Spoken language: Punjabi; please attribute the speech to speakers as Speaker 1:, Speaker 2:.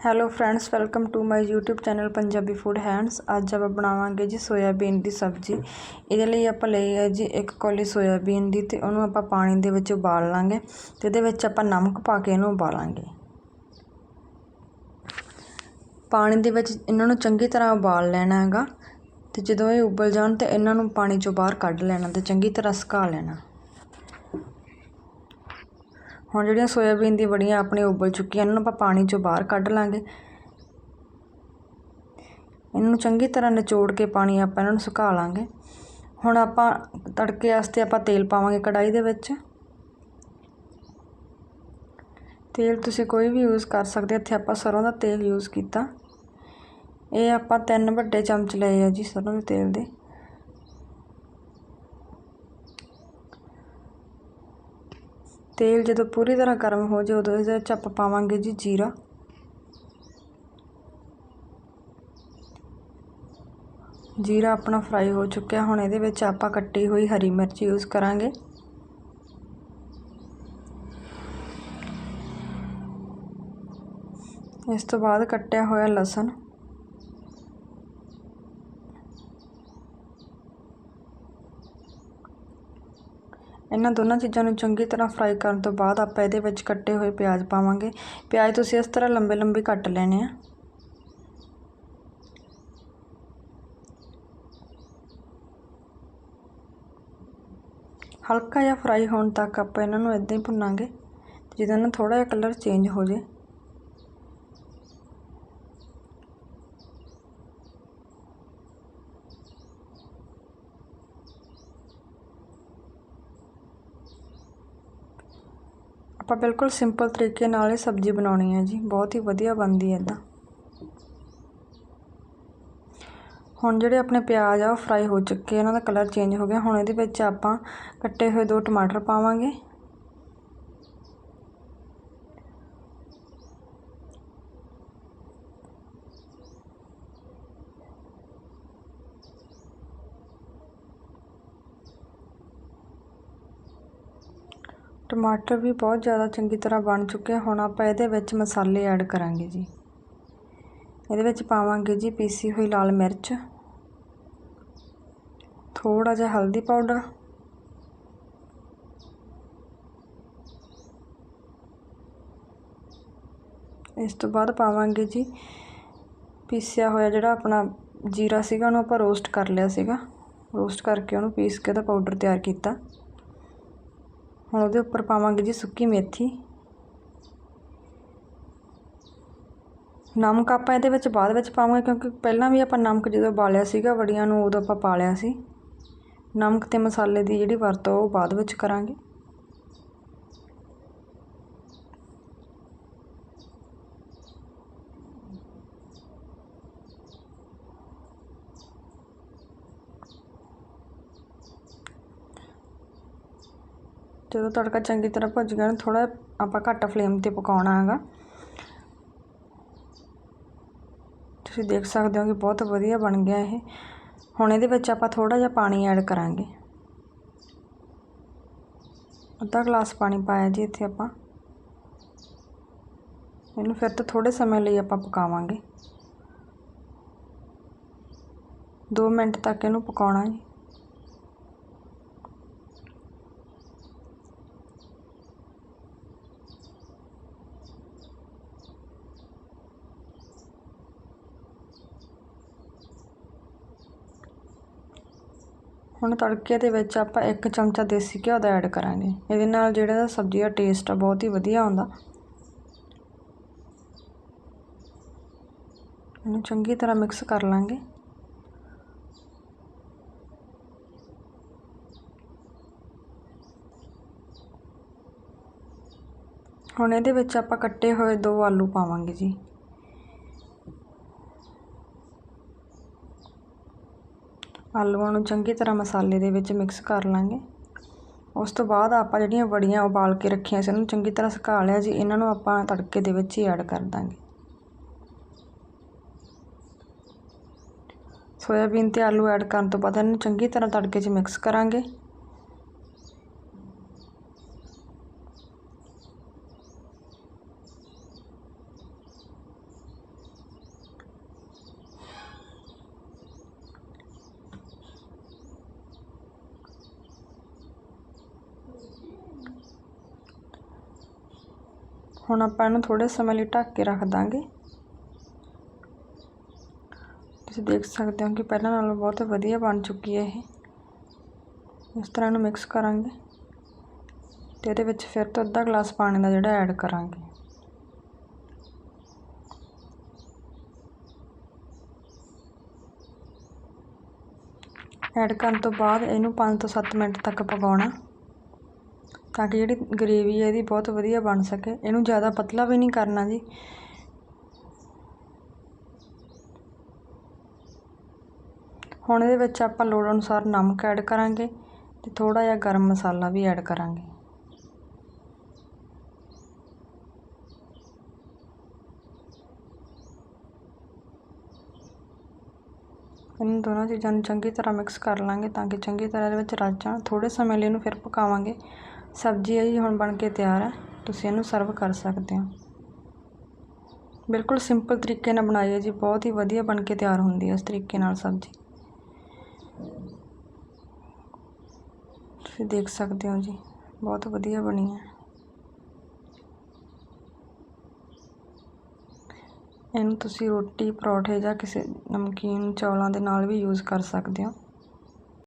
Speaker 1: Hello friends welcome to my YouTube channel Punjabi food hands ਅੱਜ ਆਪਾਂ ਬਣਾਵਾਂਗੇ ਜੀ ਸੋਇਆਬੀਨ ਦੀ ਸਬਜ਼ੀ। ਇਹਦੇ ਲਈ ਆਪਾਂ ਲਈ ਹੈ ਜੀ ਇੱਕ ਕੋਲੀ ਸੋਇਆਬੀਨ ਦੀ ਤੇ ਉਹਨੂੰ ਆਪਾਂ ਪਾਣੀ ਦੇ ਵਿੱਚ ਉਬਾਲ ਲਾਂਗੇ ਤੇ ਇਹਦੇ ਵਿੱਚ ਆਪਾਂ ਨਮਕ ਪਾ ਕੇ ਇਹਨੂੰ ਉਬਾਲਾਂਗੇ। ਪਾਣੀ ਦੇ ਵਿੱਚ ਇਹਨਾਂ ਨੂੰ ਚੰਗੀ ਤਰ੍ਹਾਂ ਉਬਾਲ ਲੈਣਾ ਹੈਗਾ ਤੇ ਜਦੋਂ ਇਹ ਉਬਲ ਜਾਣ ਤੇ ਇਹਨਾਂ ਨੂੰ ਪਾਣੀ ਚੋਂ ਬਾਹਰ ਕੱਢ ਲੈਣਾ ਤੇ ਚੰਗੀ ਤਰ੍ਹਾਂ ਸੁਕਾ ਲੈਣਾ। ਹੁਣ ਜਿਹੜੀਆਂ ਸੋਇਆਬੀਨ ਦੀ ਬੜੀਆਂ ਆਪਣੇ ਉਬਲ ਚੁੱਕੀਆਂ ਇਹਨਾਂ ਨੂੰ ਆਪਾਂ ਪਾਣੀ ਚੋਂ ਬਾਹਰ ਕੱਢ ਲਾਂਗੇ। ਇਹਨੂੰ ਚੰਗੀ ਤਰ੍ਹਾਂ ਨਿਚੋੜ ਕੇ ਪਾਣੀ ਆਪਾਂ ਇਹਨਾਂ ਨੂੰ ਸੁਕਾ ਲਾਂਗੇ। ਹੁਣ ਆਪਾਂ ਤੜਕੇ ਵਾਸਤੇ ਆਪਾਂ ਤੇਲ ਪਾਵਾਂਗੇ ਕੜਾਈ ਦੇ ਵਿੱਚ। ਤੇਲ ਤੁਸੀਂ ਕੋਈ ਵੀ ਯੂਜ਼ ਕਰ ਸਕਦੇ ਇੱਥੇ ਆਪਾਂ ਸਰੋਂ ਦਾ ਤੇਲ ਯੂਜ਼ ਕੀਤਾ। ਇਹ ਆਪਾਂ ਤਿੰਨ ਵੱਡੇ ਚਮਚ ਲਏ ਆ ਜੀ ਸਰੋਂ ਦੇ ਤੇਲ ਦੇ। ਤੇਲ ਜਦੋਂ ਪੂਰੀ ਤਰ੍ਹਾਂ ਗਰਮ ਹੋ ਜਾਵੇ ਉਦੋਂ ਇਹਦੇ ਵਿੱਚ ਆਪਾਂ ਪਾਵਾਂਗੇ ਜੀ ਜੀਰਾ। ਜੀਰਾ ਆਪਣਾ ਫਰਾਈ ਹੋ ਚੁੱਕਿਆ, ਹੁਣ ਇਹਦੇ ਵਿੱਚ ਆਪਾਂ ਕੱਟੀ ਹੋਈ ਹਰੀ ਮਿਰਚ ਯੂਜ਼ ਕਰਾਂਗੇ। ਇਸ ਤੋਂ ਬਾਅਦ ਕੱਟਿਆ ਹੋਇਆ ਲਸਣ। ਇਹਨਾਂ ਦੋਨਾਂ ਚੀਜ਼ਾਂ ਨੂੰ ਚੰਗੀ ਤਰ੍ਹਾਂ ਫਰਾਈ ਕਰਨ ਤੋਂ ਬਾਅਦ ਆਪਾਂ ਇਹਦੇ ਵਿੱਚ ਕੱਟੇ ਹੋਏ ਪਿਆਜ਼ ਪਾਵਾਂਗੇ। ਪਿਆਜ਼ ਤੁਸੀਂ ਇਸ ਤਰ੍ਹਾਂ ਲੰਬੇ ਲੰਬੇ ਕੱਟ ਲੈਣੇ ਆ। ਹਲਕਾ ਜਿਹਾ ਫਰਾਈ ਹੋਣ ਤੱਕ ਆਪਾਂ ਇਹਨਾਂ ਨੂੰ ਇਦਾਂ ਹੀ ਭੁੰਨਾਂਗੇ। ਜਿਹਦਾ ਨਾਲ ਥੋੜਾ ਜਿਹਾ ਕਲਰ ਚੇਂਜ ਹੋ ਜੇ ਆਪਾਂ ਬਿਲਕੁਲ ਸਿੰਪਲ ਤਰੀਕੇ ਨਾਲ ਇਹ ਸਬਜ਼ੀ ਬਣਾਉਣੀ ਹੈ ਜੀ। ਬਹੁਤ ਹੀ ਵਧੀਆ ਬਣਦੀ ਹੈ ਇਦਾਂ। ਹੁਣ ਜਿਹੜੇ ਆਪਣੇ ਪਿਆਜ਼ ਆ, ਉਹ ਫਰਾਈ ਹੋ ਚੁੱਕੇ ਇਹਨਾਂ ਦਾ ਕਲਰ ਚੇਂਜ ਹੋ ਗਿਆ। ਹੁਣ ਇਹਦੇ ਵਿੱਚ ਆਪਾਂ ਕੱਟੇ ਹੋਏ ਦੋ ਟਮਾਟਰ ਪਾਵਾਂਗੇ। ਟਮਾਟਰ ਵੀ ਬਹੁਤ ਜ਼ਿਆਦਾ ਚੰਗੀ ਤਰ੍ਹਾਂ ਬਣ ਚੁੱਕੇ ਹੁਣ ਆਪਾਂ ਇਹਦੇ ਵਿੱਚ ਮਸਾਲੇ ਐਡ ਕਰਾਂਗੇ ਜੀ। ਇਹਦੇ ਵਿੱਚ ਪਾਵਾਂਗੇ ਜੀ ਪੀਸੀ ਹੋਈ ਲਾਲ ਮਿਰਚ ਥੋੜਾ ਜਿਹਾ ਹਲਦੀ ਪਾਊਡਰ, ਇਸ ਤੋਂ ਬਾਅਦ ਪਾਵਾਂਗੇ ਜੀ ਪੀਸਿਆ ਹੋਇਆ ਜਿਹੜਾ ਆਪਣਾ ਜੀਰਾ ਸੀਗਾ ਉਹਨੂੰ ਆਪਾਂ ਰੋਸਟ ਕਰ ਲਿਆ ਸੀਗਾ। ਰੋਸਟ ਕਰਕੇ ਉਹਨੂੰ ਪੀਸ ਕੇ ਉਹਦਾ ਪਾਊਡਰ ਤਿਆਰ ਕੀਤਾ। ਹੁਣ ਉਹਦੇ ਉੱਪਰ ਪਾਵਾਂਗੇ ਜੀ ਸੁੱਕੀ ਮੇਥੀ। ਨਮਕ ਆਪਾਂ ਇਹਦੇ ਵਿੱਚ ਬਾਅਦ ਵਿੱਚ ਪਾਵਾਂਗੇ ਕਿਉਂਕਿ ਪਹਿਲਾਂ ਵੀ ਆਪਾਂ ਨਮਕ ਜਦੋਂ ਬਾਲਿਆ ਸੀਗਾ, ਵੜੀਆਂ ਨੂੰ ਉਦੋਂ ਆਪਾਂ ਪਾ ਲਿਆ ਸੀ। ਨਮਕ ਤੇ ਮਸਾਲੇ ਦੀ ਜਿਹੜੀ ਵਰਤੋਂ ਉਹ ਬਾਅਦ ਵਿੱਚ ਕਰਾਂਗੇ। ਜਦੋਂ ਤੜਕਾ ਚੰਗੀ ਤਰ੍ਹਾਂ ਭੁੱਜ ਗਿਆ ਥੋੜਾ ਆਪਾਂ ਘੱਟ ਫਲੇਮ ਤੇ ਪਕਾਉਣਾ ਹੈਗਾ। ਤੁਸੀਂ ਦੇਖ ਸਕਦੇ ਹੋ ਕਿ ਬਹੁਤ ਵਧੀਆ ਬਣ ਗਿਆ ਇਹ। ਹੁਣ ਇਹਦੇ ਵਿੱਚ ਆਪਾਂ ਥੋੜਾ ਜਿਹਾ ਪਾਣੀ ਐਡ ਕਰਾਂਗੇ। ਅੱਧਾ ਗਲਾਸ ਪਾਣੀ ਪਾਇਆ ਜੀ ਇੱਥੇ ਆਪਾਂ। ਇਹਨੂੰ ਫਿਰ ਤੋਂ ਥੋੜੇ ਸਮੇਂ ਲਈ ਆਪਾਂ ਪਕਾਵਾਂਗੇ। 2 ਮਿੰਟ ਤੱਕ ਇਹਨੂੰ ਪਕਾਉਣਾ ਹੈ ਹੁਣ ਤੜਕੇ ਦੇ ਵਿੱਚ ਆਪਾਂ ਇੱਕ ਚਮਚਾ ਦੇਸੀ ਘਿਓ ਦਾ ਐਡ ਕਰਾਂਗੇ। ਇਹਦੇ ਨਾਲ ਜਿਹੜਾ ਸਬਜ਼ੀ ਦਾ ਟੇਸਟ ਆ, ਬਹੁਤ ਹੀ ਵਧੀਆ ਆਉਂਦਾ। ਇਹਨੂੰ ਚੰਗੀ ਤਰ੍ਹਾਂ ਮਿਕਸ ਕਰ ਲਾਂਗੇ। ਹੁਣ ਇਹਦੇ ਵਿੱਚ ਆਪਾਂ ਕੱਟੇ ਹੋਏ ਦੋ ਆਲੂ ਪਾਵਾਂਗੇ ਜੀ। ਆਲੂਆਂ ਨੂੰ ਚੰਗੀ ਤਰ੍ਹਾਂ ਮਸਾਲੇ ਦੇ ਵਿੱਚ ਮਿਕਸ ਕਰ ਲਾਂਗੇ। ਉਸ ਤੋਂ ਬਾਅਦ ਆਪਾਂ ਜਿਹੜੀਆਂ ਵੜੀਆਂ ਉਬਾਲ ਕੇ ਰੱਖੀਆਂ ਸੀ ਇਹਨਾਂ ਨੂੰ ਚੰਗੀ ਤਰ੍ਹਾਂ ਸੁਕਾ ਲਿਆ ਜੀ। ਇਹਨਾਂ ਨੂੰ ਆਪਾਂ ਤੜਕੇ ਦੇ ਵਿੱਚ ਹੀ ਐਡ ਕਰ ਦਾਂਗੇ। ਸੋਇਆਬੀਨ ਤੇ ਆਲੂ ਐਡ ਕਰਨ ਤੋਂ ਬਾਅਦ ਇਹਨੂੰ ਚੰਗੀ ਤਰ੍ਹਾਂ ਤੜਕੇ 'ਚ ਮਿਕਸ ਕਰਾਂਗੇ। ਹੁਣ ਆਪਾਂ ਇਹਨੂੰ ਥੋੜੇ ਸਮੇਂ ਲਈ ਢੱਕ ਕੇ ਰੱਖ ਦਾਂਗੇ। ਤੁਸੀਂ ਦੇਖ ਸਕਦੇ ਹੋ ਕਿ ਪਹਿਲਾਂ ਨਾਲੋਂ ਬਹੁਤ ਵਧੀਆ ਬਣ ਚੁੱਕੀ ਹੈ ਇਹ। ਇਸ ਤਰ੍ਹਾਂ ਇਹਨੂੰ ਮਿਕਸ ਕਰਾਂਗੇ ਤੇ ਇਹਦੇ ਵਿੱਚ ਫਿਰ ਤੋਂ ਅੱਧਾ ਗਲਾਸ ਪਾਣੀ ਦਾ ਜਿਹੜਾ ਐਡ ਕਰਾਂਗੇ। ਐਡ ਕਰਨ ਤੋਂ ਬਾਅਦ ਇਹਨੂੰ 5 ਤੋਂ 7 ਮਿੰਟ ਤੱਕ ਪਕਾਉਣਾ। ਤਾਂ ਕਿ ਜਿਹੜੀ ਗਰੇਵੀ ਹੈ ਇਹਦੀ ਬਹੁਤ ਵਧੀਆ ਬਣ ਸਕੇ। ਇਹਨੂੰ ਜ਼ਿਆਦਾ ਪਤਲਾ ਵੀ ਨਹੀਂ ਕਰਨਾ ਜੀ। ਹੁਣ ਇਹਦੇ ਵਿੱਚ ਆਪਾਂ ਲੋੜ ਅਨੁਸਾਰ ਨਮਕ ਐਡ ਕਰਾਂਗੇ ਤੇ ਥੋੜਾ ਜਿਹਾ ਗਰਮ ਮਸਾਲਾ ਵੀ ਐਡ ਕਰਾਂਗੇ। ਇਹਨਾਂ ਦੋਨਾਂ ਚੀਜ਼ਾਂ ਨੂੰ ਚੰਗੀ ਤਰ੍ਹਾਂ ਮਿਕਸ ਕਰ ਲਾਂਗੇ ਤਾਂ ਕਿ ਚੰਗੀ ਤਰ੍ਹਾਂ ਇਹਦੇ ਵਿੱਚ ਰਚ ਜਾਣ। ਥੋੜੇ ਸਮੇਂ ਲਈ ਇਹਨੂੰ ਫਿਰ ਪਕਾਵਾਂਗੇ। ਸਬਜ਼ੀ ਹੈ ਜੀ, ਹੁਣ ਬਣ ਕੇ ਤਿਆਰ ਹੈ। ਤੁਸੀਂ ਇਹਨੂੰ ਸਰਵ ਕਰ ਸਕਦੇ ਹੋ। ਬਿਲਕੁਲ ਸਿੰਪਲ ਤਰੀਕੇ ਨਾਲ ਬਣਾਈ ਹੈ ਜੀ। ਬਹੁਤ ਹੀ ਵਧੀਆ ਬਣ ਕੇ ਤਿਆਰ ਹੁੰਦੀ ਹੈ ਇਸ ਤਰੀਕੇ ਨਾਲ ਸਬਜ਼ੀ। ਤੁਸੀਂ ਦੇਖ ਸਕਦੇ ਹੋ ਜੀ, ਬਹੁਤ ਵਧੀਆ ਬਣੀ ਹੈ। ਇਹਨੂੰ ਤੁਸੀਂ ਰੋਟੀ, ਪਰੌਠੇ ਜਾਂ ਕਿਸੇ ਨਮਕੀਨ ਚੌਲਾਂ ਦੇ ਨਾਲ ਵੀ ਯੂਜ਼ ਕਰ ਸਕਦੇ ਹੋ।